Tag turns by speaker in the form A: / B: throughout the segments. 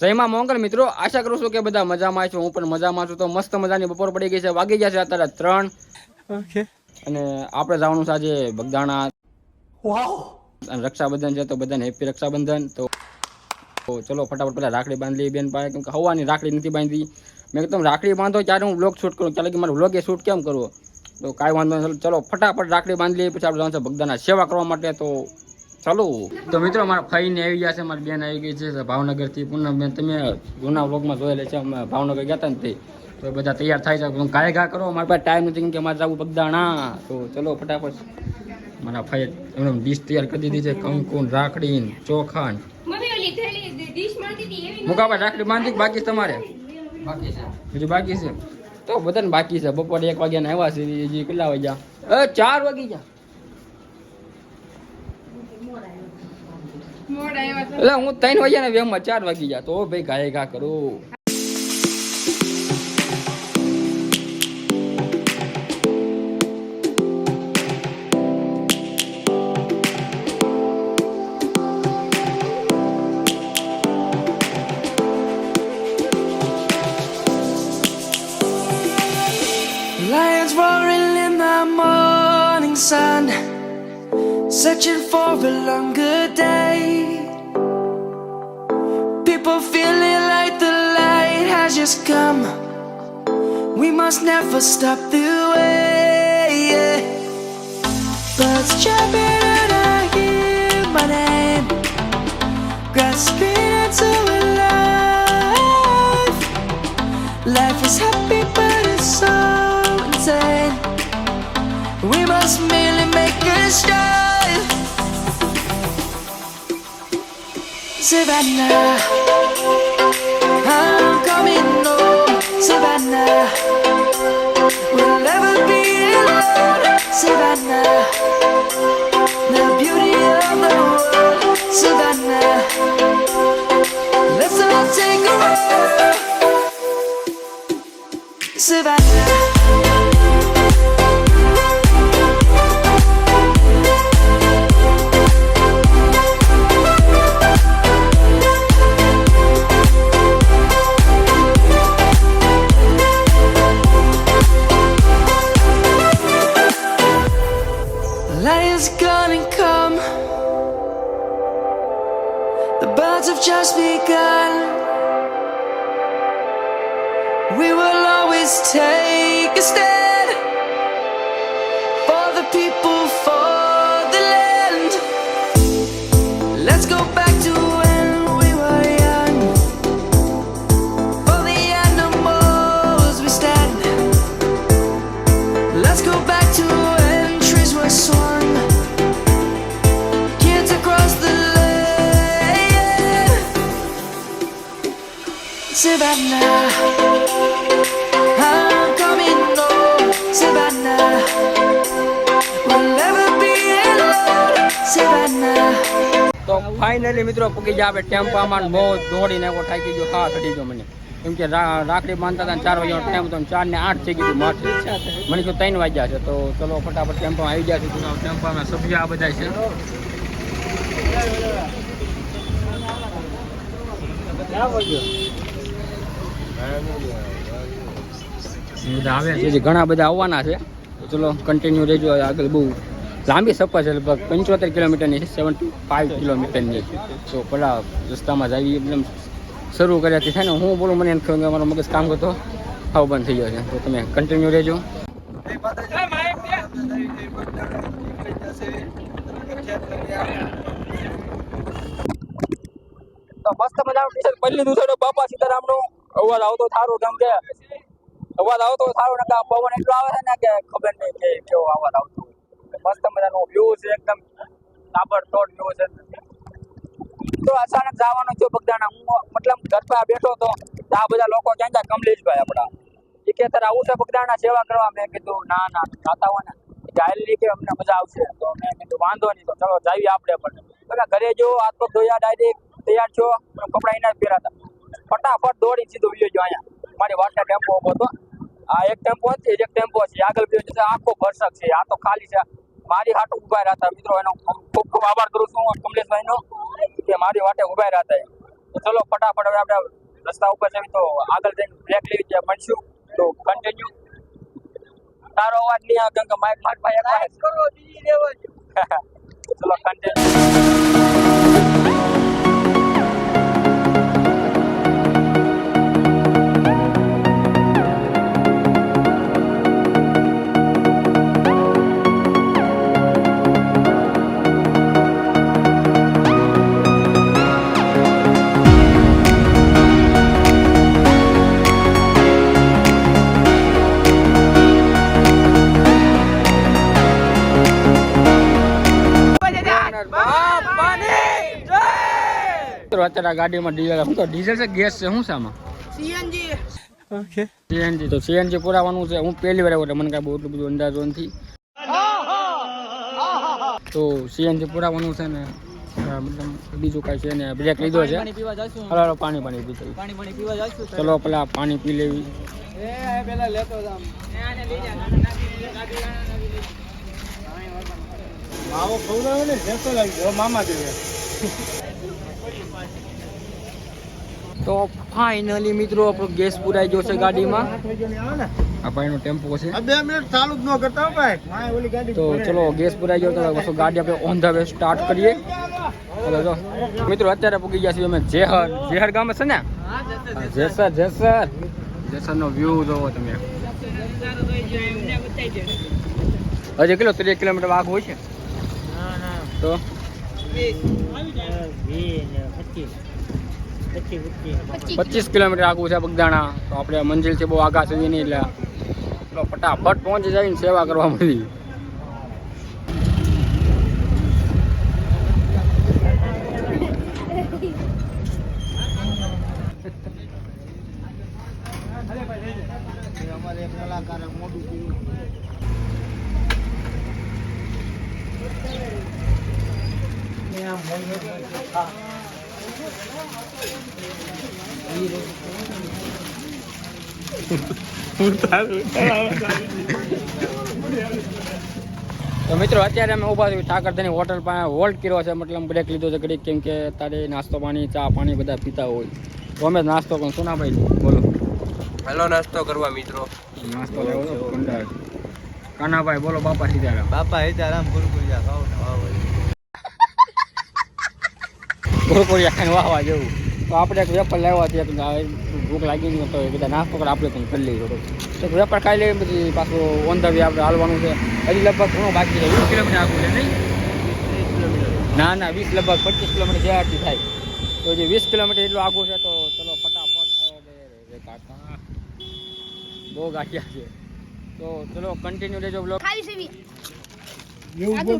A: જયમાં મોંગલ મિત્રો આશા કરું છું કે બધા મજામાં છો. હું પણ મજામાં છું. તો મસ્ત મજાની બપોર પડી ગઈ છે. વાગી ગયા છે અત્યારે ત્રણ. અને આપણે જવાનું છે આજે બગદાણા અને રક્ષાબંધન છે તો બધાને હેપી રક્ષાબંધન. તો ચલો ફટાફટ પેલા રાખડી બાંધી લઈએ બેન પાસે કેમ કે હવાની રાખડી નથી બાંધી. મેં કીધું રાખડી બાંધો ત્યારે હું બ્લોગ શૂટ કરું. ચાલે કે મારે બ્લોગે શૂટ કેમ કરવો તો કાંઈ વાંધો નહીં. ચલો ફટાફટ રાખડી બાંધી લઈએ. પછી આપણે જવાનું છે બગદાના સેવા કરવા માટે. તો ચાલો. તો મિત્રો મારા ફઈને આવી ગયા છે મારી બેન આવી ગઈ છે ભાવનગરથી પૂનમ બેન તમે જૂના વ્લોગમાં જોયેલા છે અમે ભાવનગર ગયા હતા ને તે. તો બધા તૈયાર થાય છે. કાંઈ ઘા કરો મારી પાસે ટાઈમ નથી કે મારે જવું બગદાણા. તો ચલો ફટાફટ. મારા ભાઈ એમને ડીશ તૈયાર કરી દીધી છે કંકુન રાખડી ને ચોખા મુકાભાઈ રાખડી બાંધી બાકી તમારે? બાકી છે. બીજું બાકી છે? તો બધાને બાકી છે. બપોરે એક વાગ્યાને આવ્યા છે કેટલા વાગ્યા? એ ચાર વાગી ગયા. એટલે હું ત્રણ વાગ્યા ને વેમમાં ચાર વાગી ગયા તો ભાઈ ગાય ઘા કરું
B: Lions roaring in the morning sun, searching for a longer Feeling like the light has just come. We must never stop the way. Birds chirping and I hear my name, grasping into a life. Life is happy, but it's so insane. We must merely make a start. Savannah, I'm coming home. Savannah, we'll never be alone. Savannah,
A: finally મિત્રો પૂકી જાય આપણે ટેમ્પામાં બહુ દોડીને એવો થાકી ગયો હા ચડી ગયો મને. કેમ કે રાખડી બાંધતા હતા ચાર વાગ્યાનો ટાઈમ હતો ચાર ને આઠ થઈ ગયું માથે. મને શું ત્રણ વાગ્યા છે, તો ચલો ફટાફટ ટેમ્પામાં આવી ગયા છે. ટેમ્પામાં સભ્ય આ બધા છે. આવે છે. ઘણા બધા આવવાના છે. ચલો કન્ટિન્યુ રહેજો, આગળ બહુ લાંબી સફર છે, લગભગ પંચોતેર કિલોમીટરની છે સેવન્ટી ફાઇવ કિલોમીટરની તો પેલા રસ્તામાં જ એકદમ શરૂ કર્યા છે ને હું બોલું, મને એમ થયું કે મારો મગજ કામ કરતો આવ બંધ થઈ ગયો છે. તો તમે કન્ટિન્યુ રહેજો. મસ્ત મજાનું ટીચર લીધું છે બાપા સીતારામનું. અવાજ આવતો થારું કેમ કે? અવાજ આવતો સારો ને પવન એટલો આવે છે ને કે ખબર નહીં કે કેવો અવાજ આવતો. મજાનો વ્યૂ છે એકદમ તાબડતોડ વ્યૂ છે. તો અચાનક જવાનો છો બગદાણા હું મતલબ ઘર પર બેઠો તો આ બધા લોકો ક્યાં ત્યાં કમલેશભાઈ આપણા. એ કે તારે આવું છે બગદાણા સેવા કરવા? મેં કીધું, ના ના ખાતા હોય ને. ગાયલી કે અમને મજા આવશે. તો મેં કીધું, વાંધો નહીં, તો ચલો જાવી આપણે પણ. ઘરે જો હાથ પગ ધોયા ડાયરેક્ટ તૈયાર છો કપડા એના જ પહેરાતા ફટાફટ દોડી સીધો વિયો જો અહીંયા. મારી વાટના ટેમ્પો ઊભો હતો. આ એક ટેમ્પો છે એક ટેમ્પો છે. આગળ બીજો છે. આખો ભરસક છે. આ તો ખાલી છે. મારી હાટ ઊભા રહ્યા મિત્રો એનો ખૂબ ખૂબ આભાર કરું છું કમલેશભાઈનો કે મારી વાટે ઊભા રહ્યા હતા ચલો ફટાફટ હવે આપણે રસ્તા ઉપર જઈએ તો આગળ જઈને બ્રેક લેવી ત્યાં મળશું. તો કન્ટિન્યુ તારો અવાજ નહીં આવે કેમ કે માઇક માર ભાઈ કરો બીજી લેવા ચલો કન્ટિન્યુ મિત્રો અત્યારે આ ગાડીમાં ડીઝલ શું તો ડીઝલ છે ગેસ છે શું સામાં સીએનજી. ઓકે. સીએનજી તો સીએનજી પુરાવાનું છે. હું પહેલી વાર આવ્યો એટલે મને કાંઈ બહુ એટલું બધું અંદાજો નથી. તો સીએનજી પુરાવાનું છે ને બીજું કાંઈ છે ને બ્રેક લીધો છે.
C: પાણી
A: હાલો પાણી પાણી પીધું
C: પાણી પાણી પીવા જાશું
A: ચલો પેલા પાણી પી લેવી.
C: એ પેલા લેતો જામ માવો ખવડાવે ને જતો લાગી મામા દેવે
A: તો ફાઇનલી મિત્રો આપણો ગેસ પુરાઈ ગયો છે ગાડીમાં. આ ભાઈનો ટેમ્પો છે.
C: બે મિનિટ ચાલુ જ ન કરતા ભાઈ. ઓલી ગાડી
A: તો ચલો ગેસ પુરાઈ ગયો તો પાછો ગાડી આપણે ઓન ધ વે સ્ટાર્ટ કરીએ. ચલો જો. મિત્રો અત્યારે પૂગી ગયા છીએ અમે જેહર. જેહર ગામ છે ને? હા, જેસર જેસર. જેસરનો વ્યૂ જોવો તમે. હજી કેટલો? ત્રીસ કિલોમીટર વાઘ હોય છે? તો? પચીસ. કિલોમીટર આગું છે બગદાણા. તો આપણે મંજિલથી બહુ આગા સુધી નહીં એટલે. ફટાફટ પહોંચી જઈને સેવા કરવા મળી
C: અમારે એક કલાકારે મોઢું પીવું
A: તો મિત્રો અત્યારે અમે ઊભા થયું ઠાકરધાની હોટલ પાસે. હોલ્ડ કર્યો છે મતલબ બ્રેક લીધો છે ઘડીક. કેમ કે તારે નાસ્તો પાણી ચા પાણી બધા પીતા હોય. તો અમે નાસ્તો કરું શું ના ભાઈ? બોલો.
D: હેલો નાસ્તો કરવા મિત્રો.
A: નાસ્તો લેવો. કાનાભાઈ બોલો બાપા સીતારામ.
C: બાપા હિતારામ ગુરગુરિયા ખાવ ને વાવ
A: કોરકોરિયા ખાઈને વાહવા જેવું. તો આપણે એક વેપર લાવ્યા છે ભૂખ લાગી નહીં તો એ બધા નાસ્તો કરે આપણે પણ કરી લઈએ તો વેપર ખાઈ લઈએ પછી પાછું ઓન ધ વે આપણે હાલવાનું છે. હજી લગભગ ઘણું બાકી છે વીસ કિલોમીટર આગળ છે નહીં? ના ના વીસ લગભગ પચીસ કિલોમીટર જેવાથી થાય. તો જે વીસ કિલોમીટર એટલું આગું છે તો ચલો ફટાફટ કાકા. બહુ ગાંઠિયા છે. તો ચલો કન્ટિન્યુ રહેજો બ્લોગ
E: ખાલી સેવી આખું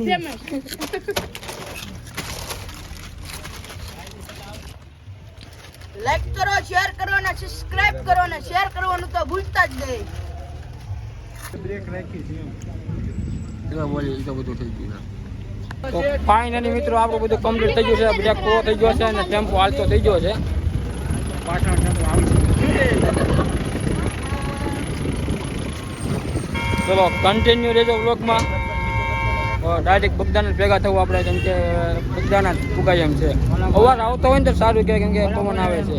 F: લાઈક કરો શેર કરો અને સબસ્ક્રાઇબ કરો અને શેર કરવાનું તો ભૂલતા જ નહીં.
C: બ્રેક રાખી છે એમ
A: બોલી તો બધું થઈ ગયું તો ફાઇનલી મિત્રો આપણું બધું કમ્પ્લીટ થઈ ગયું છે. બ્રેક પૂરો થઈ ગયો છે અને ટેમ્પો હાલતો થઈ ગયો છે. પાછળ ટેમ્પો આવી ચલો કન્ટિન્યુ રહેજો બ્લોકમાં ડાયરેક્ટ બગદાના ભેગા થવું આપણે, કેમ કે બગદાના જ ફુગાય એમ છે. અવાર આવતો હોય ને તો સારું કે કેમ કે પવન આવે છે.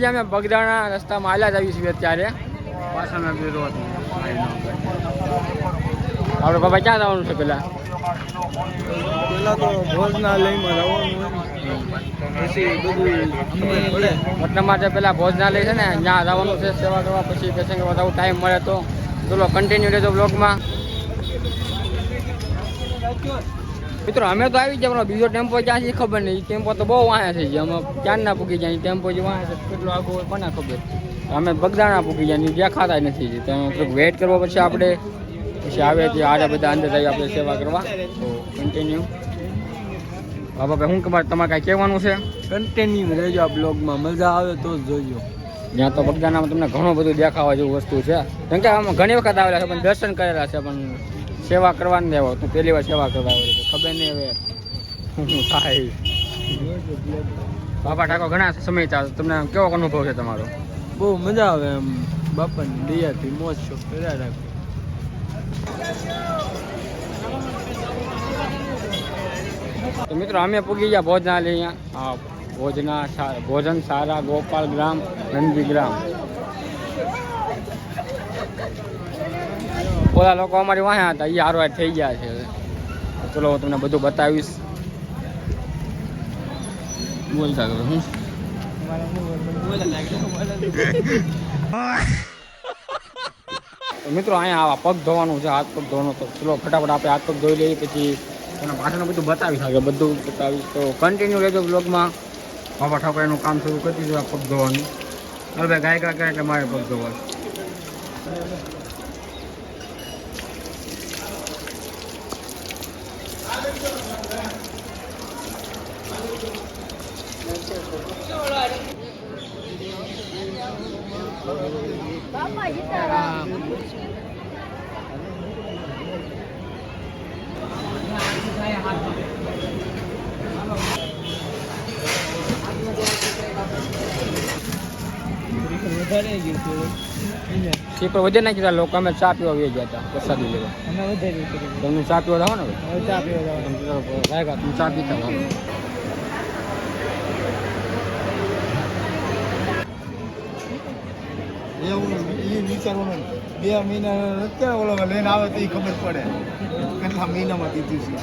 A: ગયા અમે બગદાણા રસ્તામાં આલા જ આવી છીએ અત્યારે. આપણે બાબા ક્યાં જવાનું છે પેલા
C: પેલા તો ભોજનાલયમાં જવાનું
A: મતલબ માટે પેલા ભોજનાલય છે ને ત્યાં જવાનું છે સેવા કરવા પછી પેસેન્જર વધારે ટાઈમ મળે તો. ચલો કન્ટિન્યુ રહેજો બ્લોગમાં મિત્રો અમે તો આવી જાય પણ બીજો ટેમ્પો ક્યાં છે ખબર નહીં. ટેમ્પો તો બહુ વાયા છે અમે ક્યાં ના પૂકી જાય ટેમ્પો જે વાંચે છે કેટલો આગો હોય કોને ખબર? અમે બગદાણા પૂકી જાય જ્યાં દેખાતા નથી. તો થોડુંક વેઇટ કરવો પછી આપણે પછી આવે તે આજે બધા અંદર થઈ આપણે સેવા કરવા. તો કન્ટિન્યુ બાબા ભાઈ શું તમારે તમારે કાંઈ કહેવાનું છે?
C: કન્ટિન્યુ રહેજો આ બ્લોગમાં મજા આવે તો જ જોજો.
A: જ્યાં તો બગદાણામાં તમને ઘણું બધું દેખાવા જેવું વસ્તુ છે. કેમ કે આમાં ઘણી વખત આવેલા છે પણ દર્શન કરેલા છે પણ સેવા કરવાની દેવો તું પહેલી વાર સેવા કરવા આવ્યો ખબર નહીં હવે. શું થાય. બાપા ઠાકોર ઘણા સમય ચાલશે તમને કેવો અનુભવ છે તમારો?
C: બહુ મજા આવે એમ. બાપાની દયાથી મોજ શોખ કર્યા રાખો.
A: તો મિત્રો અમે પૂગી ગયા ભોજનાલય અહીંયા. ભોજના ભોજન સારા ગોપાલ ગ્રામ નંદી ગ્રામ. ઓલા લોકો અમારી વાહે હતા એ હારો થઈ ગયા છે ચલો હું તમને બધું બતાવીશ. બોલતા કરો હું? મિત્રો અહીંયા આવા પગ ધોવાનું છે, હાથ પગ ધોવાનું તો ચલો ફટાફટ આપણે હાથ પગ ધોઈ લઈએ, પછી એના પાછળનું બધું બતાવી શકે બધું બતાવીશ. તો કન્ટિન્યુ રહેજો બ્લોગમાં બાબા ઠાકોરનું કામ શરૂ કરી દીધું, આ પગ ધોવાનું. હવે ભાઈ ગાયકા ગાય કે મારે પગ ધોવા
E: બાપા સીતારામ
C: વધારે ગયું છે
A: સીપર વધે નાખી દીધા લોકો અમે ચા પીવા વે ગયા હતા પ્રસાદી લેવા. તમને ચા પીવા જાઓ ને
C: ચા પીવા
A: તમે ચા પીતા
G: એવું એ વિચારવાનું બે મહિના અત્યારે ઓલો લઈને આવે તો એ ખબર પડે કેટલા મહિનામાં દીધું છે.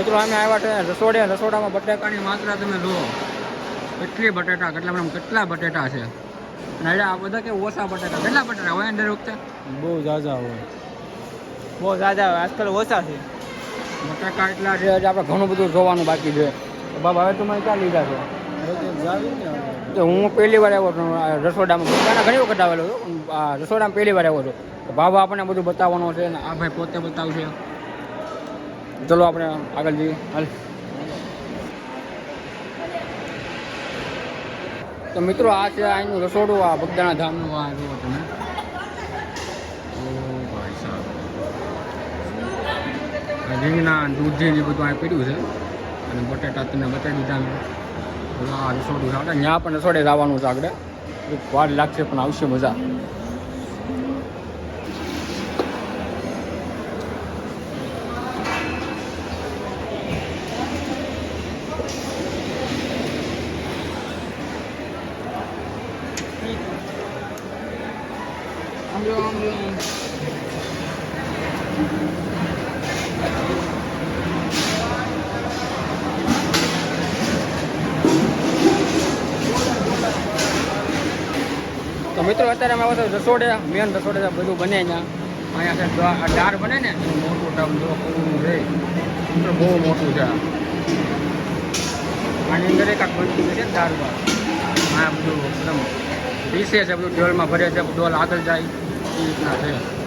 A: મિત્રો અમે આવ્યા છે રસોડે. રસોડામાં બટાકાની માત્રા તમે જુઓ. કેટલી બટાટા કેટલા બધા કેટલા બટાટા છે. અને આ બધા કે ઓછા બટાટા. કેટલા બટાટા હોય અંદર વખતે?
C: બહુ ઝાઝા હોય. બહુ ઝાઝા હોય. આજકાલ ઓછા છે.
A: બટાકા એટલા છે આપણે ઘણું બધું જોવાનું બાકી છે. બાબા હવે તમે ક્યાં લીધા છો? તો હું પહેલી વાર આવ્યો છું રસોડામાં. બટાકા ઘણી વખત આવેલો છું રસોડામાં પહેલી વાર આવ્યો છું. બાબા આપણને બધું બતાવવાનું છે ને આ ભાઈ પોતે બતાવશે. ચલો આપણે આગળ જઈએ. હાલ. તો મિત્રો આ છે અહીંનું રસોડું આ બગદાણા ધામનું આ જુઓ તમે. રીંગણા દૂધ જે બધું અહીં પીડ્યું છે અને બટેટા તમને બતાવી દીધા મેં. આ રસોડું છે. ત્યાં પણ રસોડે જવાનું છે આગળ. વાર લાગશે પણ આવશે મજા તો મિત્રો અત્યારે અમે આવ્યા છીએ રસોડે મેન રસોડે બધું બને ત્યાં. અહીંયા છે દાળ બને ને મોટું ટાઉન જો રહે બહુ મોટું છે. આની અંદર એક બનતું છે ઢાર બાર આ બધું એકદમ પીસે છે બધું ડોલમાં ભરે છે ડોલ આગળ જાય એ રીતના છે.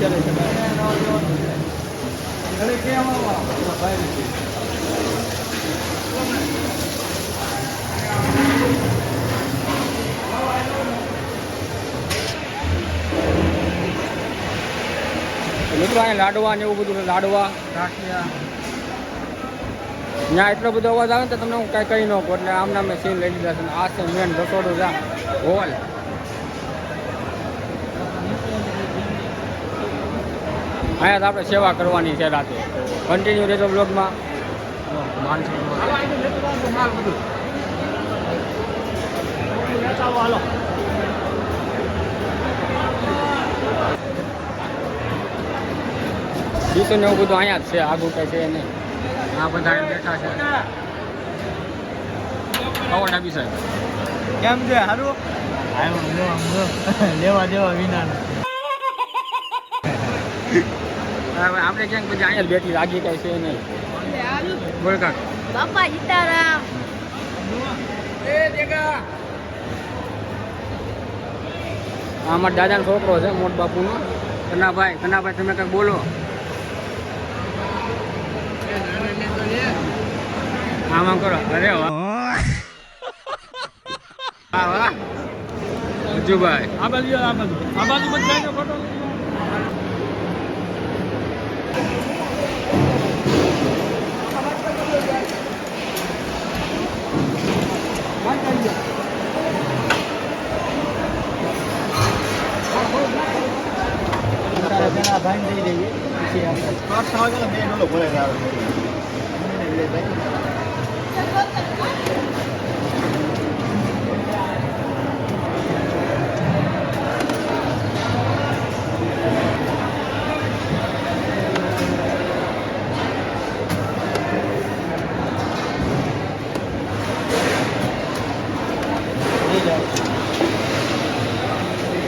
A: અત્યારે ઘરે મિત્રો અહીંયા લાડવા ને એવું બધું લાડવા. રાખીયા ત્યાં એટલો બધો અવાજ આવે ને તમને હું કાંઈ કહી ન કહું એટલે આમ નામે સીન લઈ લીધા છે. આ છે મેન રસોડું જ્યાં હોલ. અહીંયા આપણે સેવા કરવાની છે રાતે. કન્ટિન્યુ રહેજો બ્લોગમાં ડીસો ને એવું બધું અહીંયા જ છે આગું કઈ છે નહીં. આ બધા બેઠા છે. આવો ડાબી સાહેબ
H: કેમ છે? સારું લેવા દેવા વિના
A: હવે આપણે ક્યાંક પછી અહીંયા બેઠી લાગી કઈ છે નહીં. બોલ કાક.
F: બાપા સીતારામ.
A: આ અમારા દાદાનો છોકરો છે મોટ બાપુનો. કનાભાઈ કનાભાઈ તમે કંઈક બોલો. આમાં કરો અરે વાહ હજુભાઈ.
H: આ બાજુ આ બાજુ. આ બાજુ બધા ફોટો
G: પાંચ થવા ગયેલા મેં ડોલો ભરાઈ રહ્યો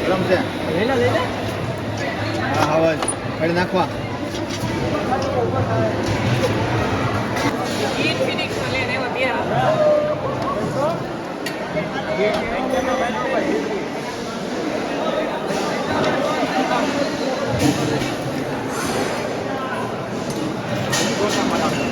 G: ગરમ છે હા હા બસ કાઢી નાખવા
H: રોતું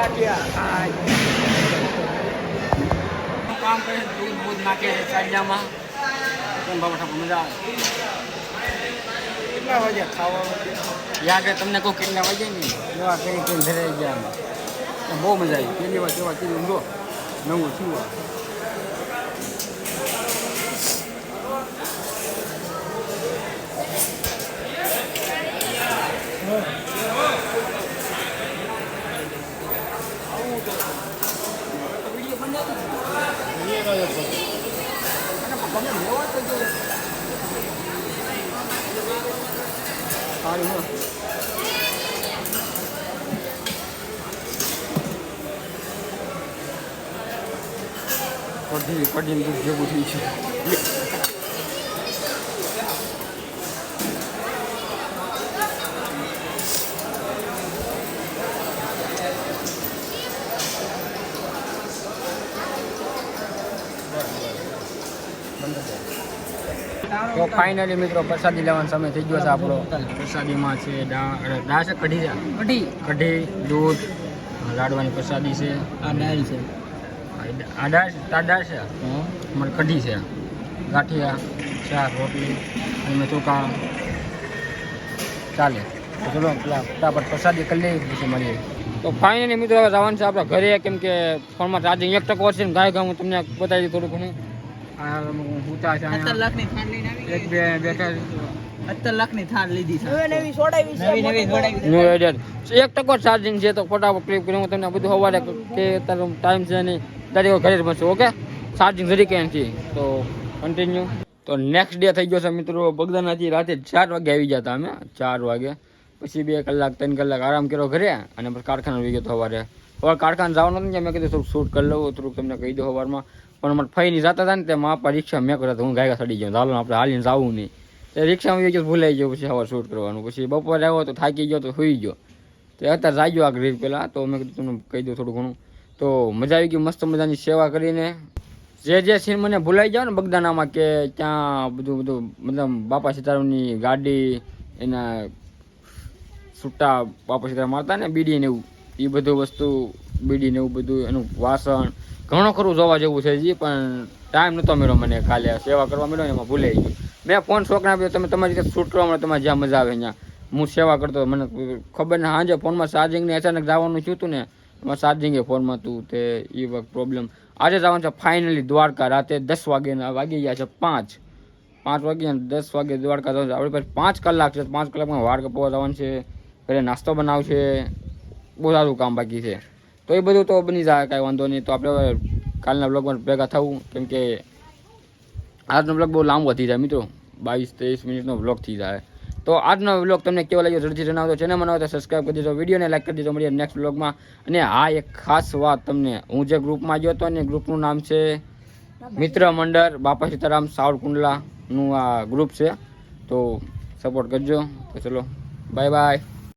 A: ગાંઠિયા કામ કરે દૂધ બૂધ નાખે ચાલ્યામાં બાબા ઠાકોર મજા
G: કેટલા વાગે ખાવા
A: યાદ તમને કહું કેટલા વાગે ને એવા કઈ કઈ ધરાઈ ગયા બહુ મજા આવી પહેલી વાર તેવા કીધું જો નવું શું કઢી કઢીને દૂધ જેવું થયું છે તો ફાઇનલી મિત્રો પ્રસાદી લેવાનો સમય થઈ ગયો છે આપણો. પ્રસાદીમાં છે દાળ છે કઢી છે?
C: કઢી.
A: કઢી દૂધ લાડવાની પ્રસાદી છે.
C: આ દાળ છે.
A: આ દાળ દાળ છે? અમારે કઢી છે. ગાંઠિયા શાક રોટલી અને ચોખા. ચાલે. ચલો પેલા ફટાફટ પ્રસાદી કરી લઈએ પછી મળીએ. તો ફાઇનલી મિત્રો હવે જવાનું છે આપણે ઘરે કેમ કે ફોનમાં ચાર્જિંગ એક ટકો છે ને ગાય ગાય હું તમને બતાવી દઉં થોડું ઘણું. એક બે બેઠા ટકો ચાર્જિંગ છે તો ફોટા ક્લિપ કરી હું તમને બધું સવારે કે તારો ટાઈમ છે નહીં. દરેક ઘરે જ બનશે ઓકે ચાર્જિંગ જરી કે નથી. તો કન્ટિન્યુ તો નેક્સ્ટ ડે થઈ ગયો છે મિત્રો બગદાનાથી રાતે ચાર વાગે આવી ગયા હતા અમે. ચાર વાગે. પછી બે કલાક ત્રણ કલાક આરામ કર્યો ઘરે અને પછી કારખાને આવી ગયો હતો સવારે સવારે કારખાને જવાનું હતું મેં કીધું થોડુંક શૂટ કરી લઉં થોડુંક તમને કહી દઉં સવારમાં પણ અમારે નહીં જતા હતા ને તે માપા રિક્ષા મેં કર્યા હું ગાયકા સડી ગયો ચાલો આપણે હાલીને જવું નહીં. તે રિક્ષામાં ગયો ભૂલાઈ ગયો, પછી સવાર શૂટ કરવાનું. પછી બપોરે આવ્યો તો થાકી ગયો તો સુઈ ગયો. તો અત્યારે જાગ્યો આ ગ્રીલ પહેલાં તો મેં કીધું, તમને કહી દઉં થોડું ઘણું. તો મજા આવી ગઈ, મસ્ત મજાની સેવા કરીને. જે જે સીન મને ભૂલાઈ જાવ ને બગદાનામાં કે ત્યાં બધું બધું, મતલબ બાપા સીતારામની ગાડી, એના છૂટા બાપા સીતારામ મારતા ને બીડી એવું એ બધું વસ્તુ બીડી ને એવું બધું, એનું વાસણ ઘણું ખરું જોવા જેવું છે જી, પણ ટાઈમ નહોતો મળ્યો મને કાલે સેવા કરવા મળ્યો એમાં ભૂલાઈ ગયું. મેં ફોન શોખને આપ્યો તમે તમારી રીતે શૂટ કરવા મળે તમારે જ્યાં મજા આવે ત્યાં. હું સેવા કરતો, મને ખબર ને સાંજે ફોનમાં ચાર્જિંગ ને અચાનક જવાનું થયું હતું ને, એમાં ચાર્જિંગે ફોનમાં હતું તે એ વખત પ્રોબ્લેમ આજે જવાનું છે ફાઇનલી દ્વારકા, રાતે દસ વાગ્યાના વાગી ગયા છે પાંચ. પાંચ વાગ્યા દસ વાગે દ્વારકા જવાનું છે. આપણી પાસે પાંચ કલાક છે, પાંચ કલાકમાં વાળ કપવા જવાનું છે, ઘરે નાસ્તો બનાવશે. બહુ સારું કામ બાકી છે. તો એ બધું તો બની જાય, કાંઈ વાંધો નહીં. તો આપણે કાલના બ્લોગમાં ભેગા થવું. કેમ કે આજનો બ્લોગ બહુ લાંબો થઈ જાય મિત્રો. બાવીસ, ત્રેવીસ મિનિટનો બ્લોગ થઈ જાય. તો આજનો બ્લોગ તમને કેવો લાગ્યો ઝડપથી જણાવતો ચેનલમાં ન હોય તો સબસ્ક્રાઈબ કરી દીધો વિડીયોને લાઈક કરી દીધો મળીએ નેક્સ્ટ બ્લોગમાં અને આ એક ખાસ વાત તમને. હું જે ગ્રુપમાં ગયો હતો ને ગ્રુપનું નામ છે મિત્ર મંડળ, બાપા સીતારામ, સાવર કુંડલાનું આ ગ્રુપ છે. તો સપોર્ટ કરજો. તો ચલો બાય બાય